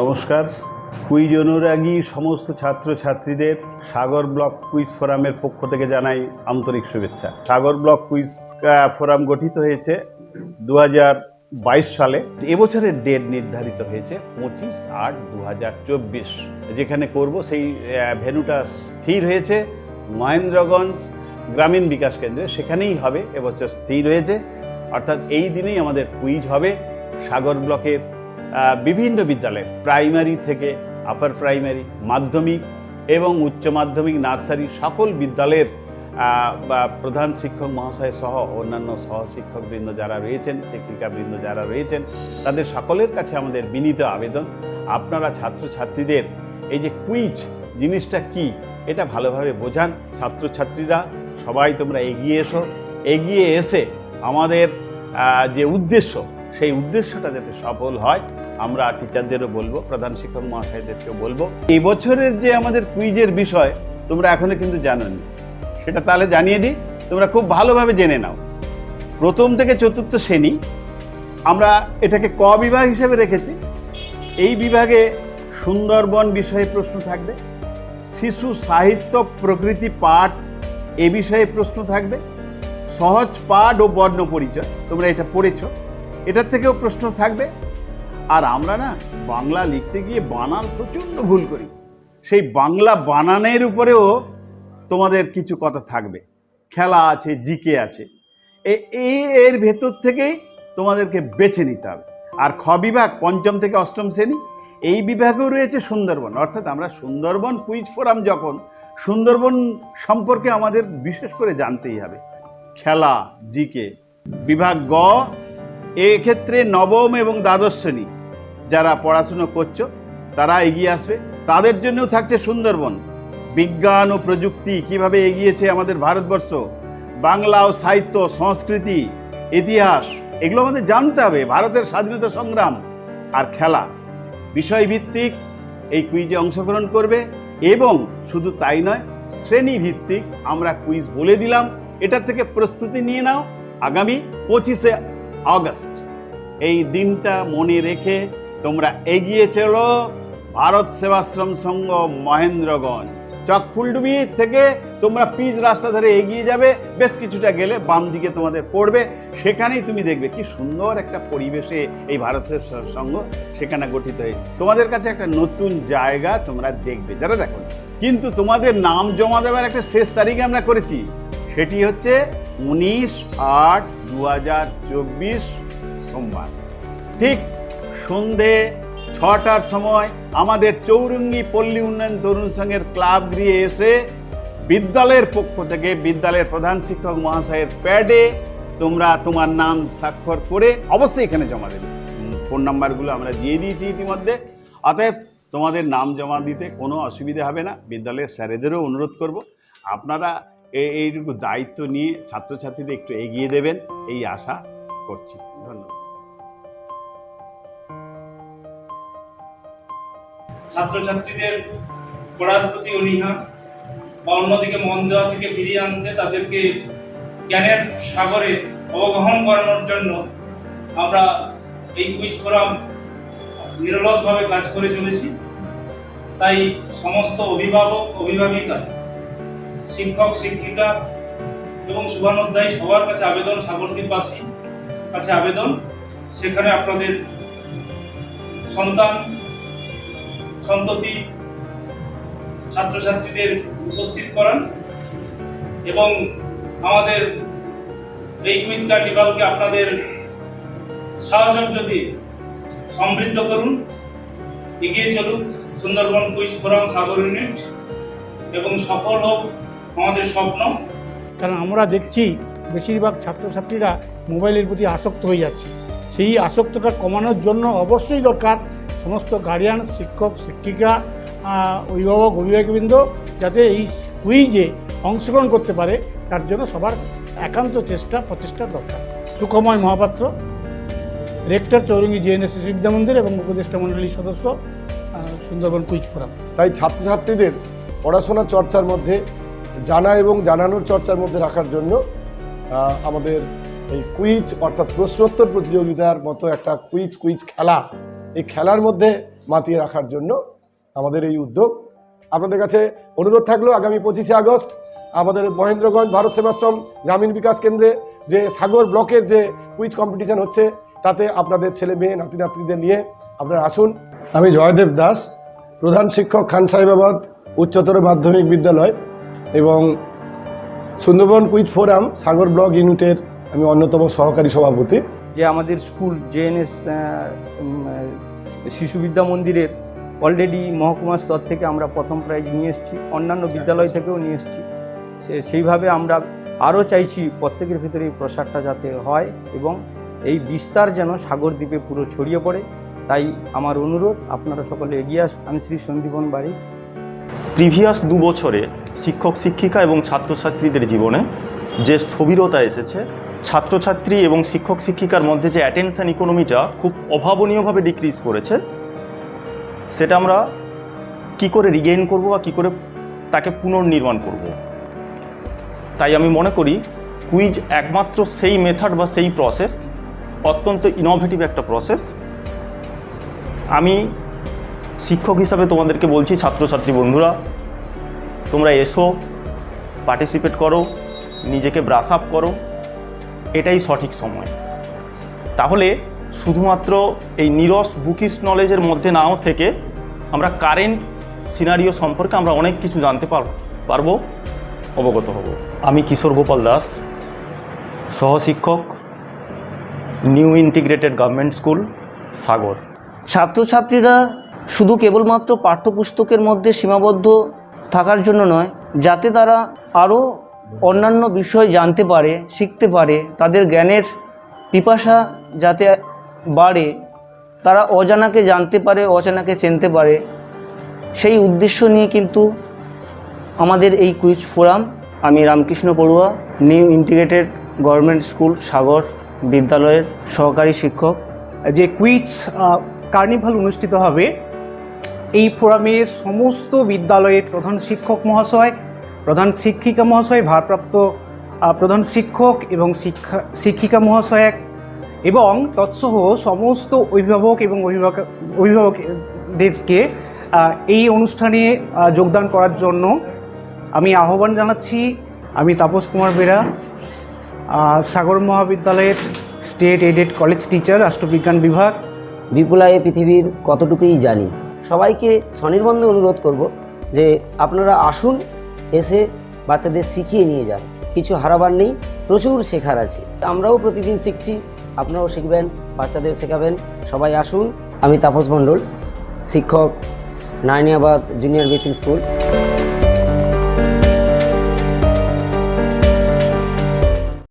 নমস্কার। কুইজ অনুরাগী সমস্ত ছাত্রছাত্রীদের সাগর ব্লক কুইজ ফোরামের পক্ষ থেকে জানাই আন্তরিক শুভেচ্ছা। সাগর ব্লক কুইজ ফোরাম গঠিত হয়েছে দু বাইশ সালে। এবছরের ডেট নির্ধারিত হয়েছে পঁচিশ আট দু যেখানে করব সেই আহ, ভেন্যুটা স্থির হয়েছে মহেন্দ্রগঞ্জ গ্রামীণ বিকাশ কেন্দ্রে। সেখানেই হবে এবছর স্থির হয়েছে। অর্থাৎ এই দিনেই আমাদের কুইজ হবে সাগর ব্লকের বিভিন্ন বিদ্যালয় প্রাইমারি থেকে আপার প্রাইমারি মাধ্যমিক এবং উচ্চ মাধ্যমিক, নার্সারি সকল বিদ্যালয়ের বা প্রধান শিক্ষক মহাশয় সহ অন্যান্য সহশিক্ষকবৃন্দ যারা রয়েছেন, শিক্ষিকাবৃন্দ যারা রয়েছেন, তাদের সকলের কাছে আমাদের বিনীত আবেদন। আপনারা ছাত্রছাত্রীদের এই যে কুইজ জিনিসটা কি, এটা ভালোভাবে বোঝান। ছাত্রছাত্রীরা, সবাই তোমরা এগিয়ে এসো। এগিয়ে এসে আমাদের যে উদ্দেশ্য সেই উদ্দেশ্যটা যাতে সফল হয়, আমরা টিচারদেরও বলব, প্রধান শিক্ষক মহাশয়দেরকেও বলব। এই বছরের যে আমাদের কুইজের বিষয়, তোমরা এখনও কিন্তু জানো নি সেটা তাহলে জানিয়ে দিই, তোমরা খুব ভালোভাবে জেনে নাও। প্রথম থেকে চতুর্থ শ্রেণি, আমরা এটাকে ক বিভাগ হিসেবে রেখেছি। এই বিভাগে সুন্দরবন বিষয়ে প্রশ্ন থাকবে, শিশু সাহিত্য প্রকৃতি পাঠ এ বিষয়ে প্রশ্ন থাকবে, সহজ পাঠ ও বর্ণ পরিচয়, তোমরা এটা পড়েছো। এটার থেকেও প্রশ্ন থাকবে। আর আমরা না বাংলা লিখতে গিয়ে বানান প্রচণ্ড ভুল করি। সেই বাংলা বানানের উপরেও তোমাদের কিছু কথা থাকবে। খেলা আছে, জিকে আছে। এই এর ভেতর থেকেই তোমাদেরকে বেছে নিতে হবে। আর খ বিভাগ, পঞ্চম থেকে অষ্টম শ্রেণি, এই বিভাগেও রয়েছে সুন্দরবন। অর্থাৎ আমরা সুন্দরবন কুইজ ফোরাম যখন, সুন্দরবন সম্পর্কে আমাদের বিশেষ করে জানতেই হবে। খেলা, জিকে, বিভাগ গ এক্ষেত্রে নবম এবং দ্বাদশ শ্রেণি যারা পড়াশুনো করছ, তারা এগিয়ে আসবে। তাদের জন্যও থাকছে সুন্দরবন। বিজ্ঞান ও প্রযুক্তি কীভাবে এগিয়েছে আমাদের ভারতবর্ষ, বাংলা ও সাহিত্য, সংস্কৃতি, ইতিহাস, এগুলো আমাদের জানতে হবে। ভারতের স্বাধীনতা সংগ্রাম আর খেলা। বিষয়ভিত্তিক এই কুইজে অংশগ্রহণ করবে এবং শুধু তাই নয় শ্রেণি ভিত্তিক আমরা কুইজ বলে দিলাম। এটা থেকে প্রস্তুতি নিয়ে নাও। আগামী পঁচিশে আগস্ট। এই দিনটা মনে রেখে তোমরা এগিয়ে চলো ভারত সেবাশ্রম সংঘ মহেন্দ্রগঞ্জ। চকফুলডুবি থেকে তোমরা পিচ রাস্তা ধরে এগিয়ে যাবে, বেশ কিছুটা গেলে বাম দিকে তোমাদের পড়বে। সেখানেই তুমি দেখবে কি সুন্দর একটা পরিবেশে এই ভারত সেবা সংঘ সেখানে গঠিত হয়েছে। তোমাদের কাছে একটা নতুন জায়গা তোমরা দেখবে, যারা দেখো। কিন্তু তোমাদের নাম জমা দেওয়ার একটা শেষ তারিখ আমরা করেছি, সেটি হচ্ছে উনিশ আট দু হাজার চব্বিশ সোমবার। ঠিক সন্ধে ছটার সময় আমাদের চৌরঙ্গি পল্লী উন্নয়ন তরুণ সংঘের ক্লাব গৃহে এসে বিদ্যালয়ের পক্ষ থেকে বিদ্যালয়ের প্রধান শিক্ষক মহাশয়ের প্যাডে তোমরা তোমার নাম স্বাক্ষর করে অবশ্যই এখানে জমা দেবে। ফোন নাম্বারগুলো আমরা দিয়ে দিয়েছি ইতিমধ্যে। অতএব তোমাদের নাম জমা দিতে কোনো অসুবিধা হবে না। বিদ্যালয়ের স্যারেদেরও অনুরোধ করব। আপনারা এইটুকু দায়িত্ব নিয়ে ছাত্রছাত্রীদের একটু এগিয়ে দেবেন, এই আশা করছি। ধন্যবাদ। ছাত্রছাত্রীদের পড়ার প্রতি অনীহা বা অন্যদিকে মন দেওয়া থেকে ফিরিয়ে আনতে তাদেরকে জ্ঞানের সাগরে অবগাহন করানোর জন্য আমরা এই কুইজ ফোরাম নিরলসভাবে কাজ করে চলেছি। তাই সমস্ত অভিভাবক, অভিভাবিকা শিক্ষক, শিক্ষিকা এবং শুভানুধ্যায়ী সবার কাছে আবেদন সাগরদ্বীপবাসী কাছে আবেদন। সেখানে আপনাদের সন্তান, সন্ততি, ছাত্রছাত্রীদের উপস্থিত করান এবং আমাদের এই কুইজ কার্নিভালকে আপনাদের সাহচর্য দিয়ে সমৃদ্ধ করুন, এগিয়ে চলুন। Sundarban quiz forum Sagar unit এবং সফল হোক। আমাদের স্বপ্ন। কারণ আমরা দেখছি বেশিরভাগ ছাত্রছাত্রীরা মোবাইলের প্রতি আসক্ত হয়ে যাচ্ছে। সেই আসক্তটা কমানোর জন্য অবশ্যই দরকার সমস্ত গার্ডিয়ান শিক্ষক শিক্ষিকা অভিভাবক অভিভাবকবৃন্দ যাতে এই কুইজে অংশগ্রহণ করতে পারে। তার জন্য সবার একান্ত চেষ্টা প্রচেষ্টা দরকার। সুখময় মহাপাত্র রেক্টর চৌরঙ্গি জিএনএসএস বিদ্যা মন্দির এবং উপদেষ্টা মণ্ডলীর সদস্য সুন্দরবন কুইজ ফোরাম তাই ছাত্রছাত্রীদের পড়াশোনা চর্চার মধ্যে জানা এবং জানানোর চর্চার মধ্যে রাখার জন্য আমাদের এই কুইজ, অর্থাৎ প্রশ্নোত্তর প্রতিযোগিতার মতো একটা কুইজ কুইজ খেলা, এই খেলার মধ্যে মাতিয়ে রাখার জন্য আমাদের এই উদ্যোগ। আপনাদের কাছে অনুরোধ থাকল আগামী পঁচিশে আগস্ট আমাদের মহেন্দ্রগঞ্জ ভারত সেবাশ্রম গ্রামীণ বিকাশ কেন্দ্রে যে সাগর ব্লকের যে কুইজ কম্পিটিশন হচ্ছে, তাতে আপনাদের ছেলে মেয়ে, নাতি নাতনিদের নিয়ে আপনারা আসুন। আমি জয়দেব দাস, প্রধান শিক্ষক খান সাহেবাবাদ উচ্চতর মাধ্যমিক বিদ্যালয়। এবং Sundarban quiz forum Sagar block ইউনিটের আমি অন্যতম সহকারী সভাপতি। যে আমাদের স্কুল জেএনএস শিশু বিদ্যা মন্দিরের অলরেডি মহকুমা স্তর থেকে আমরা প্রথম প্রাইজ নিয়ে এসেছি। অন্যান্য বিদ্যালয় থেকেও নিয়ে এসেছি। সেইভাবে আমরা আরও চাইছি প্রত্যেকের ভিতরে এই প্রসারটা যাতে হয় এবং এই বিস্তার যেন সাগর দ্বীপে পুরো ছড়িয়ে পড়ে। তাই আমার অনুরোধ, আপনারা সকলে এগিয়ে আসুন। আমি শ্রী সন্দীপন বাড়ি প্রিভিয়াস দু বছরে শিক্ষক, শিক্ষিকা এবং ছাত্রছাত্রীদের জীবনে যে স্থবিরতা এসেছে, ছাত্রছাত্রী এবং শিক্ষক, শিক্ষিকার মধ্যে যে অ্যাটেনশন ইকোনমিটা খুব অভাবনীয়ভাবে ডিক্রিজ করেছে, সেটা আমরা কি করে রিগেইন করব বা কী করে তাকে পুনর্নির্মাণ করব? তাই আমি মনে করি কুইজ একমাত্র সেই মেথড বা সেই প্রসেস অত্যন্ত ইনোভেটিভ একটা প্রসেস আমি শিক্ষক হিসাবে তোমাদেরকে বলছি, ছাত্রছাত্রী বন্ধুরা, তোমরা এসো পার্টিসিপেট করো, নিজেকে ব্রাশ আপ করো, এটাই সঠিক সময়। তাহলে শুধুমাত্র এই নিরস বুকিস নলেজের মধ্যে নাও থেকে আমরা কারেন্ট সিনারিও সম্পর্কে আমরা অনেক কিছু জানতে পার, পারব, অবগত হব। আমি Kishore Gopal Das, সহশিক্ষক new integrated government school Sagar. ছাত্রছাত্রীরা শুধু কেবলমাত্র পাঠ্যপুস্তকের মধ্যে সীমাবদ্ধ থাকার জন্য নয়, যাতে তারা আরও অন্যান্য বিষয় জানতে পারে, শিখতে পারে, তাদের জ্ঞানের পিপাসা যাতে বাড়ে, তারা অজানাকে জানতে পারে, অজানাকে চিনতে পারে। সেই উদ্দেশ্য নিয়ে কিন্তু আমাদের এই কুইজ ফোরাম। আমি Ramkrishna Parua, new integrated government school, Sagar বিদ্যালয়ের সহকারী শিক্ষক। যে কুইজ কার্নিভাল অনুষ্ঠিত হবে এই ফোরামে সমস্ত বিদ্যালয়ের প্রধান শিক্ষক মহাশয়, প্রধান শিক্ষিকা মহাশয়, ভারপ্রাপ্ত প্রধান শিক্ষক এবং শিক্ষা, শিক্ষিকা মহাশয় এবং তৎসহ সমস্ত অভিভাবক এবং অভিভাবক, অভিভাবকদেরকে এই অনুষ্ঠানে যোগদান করার জন্য আমি আহ্বান জানাচ্ছি। আমি তাপস কুমার বেরা সাগর মহাবিদ্যালয়ের স্টেট এডেড কলেজ টিচার, রাষ্ট্রবিজ্ঞান বিভাগ। বিপুলায় পৃথিবীর কতটুকুই জানি সবাইকে স্বনির্বন্ধে অনুরোধ করব যে আপনারা আসুন, এসে বাচ্চাদের শিখিয়ে নিয়ে যান। কিছু হারাবার নেই, প্রচুর শেখার আছে। আমরাও প্রতিদিন শিখছি, আপনারাও শিখবেন বাচ্চাদের শেখাবেন। সবাই আসুন, আমি তাপস মণ্ডল, শিক্ষক, নাইনিয়াবাদ জুনিয়র বেসিক স্কুল।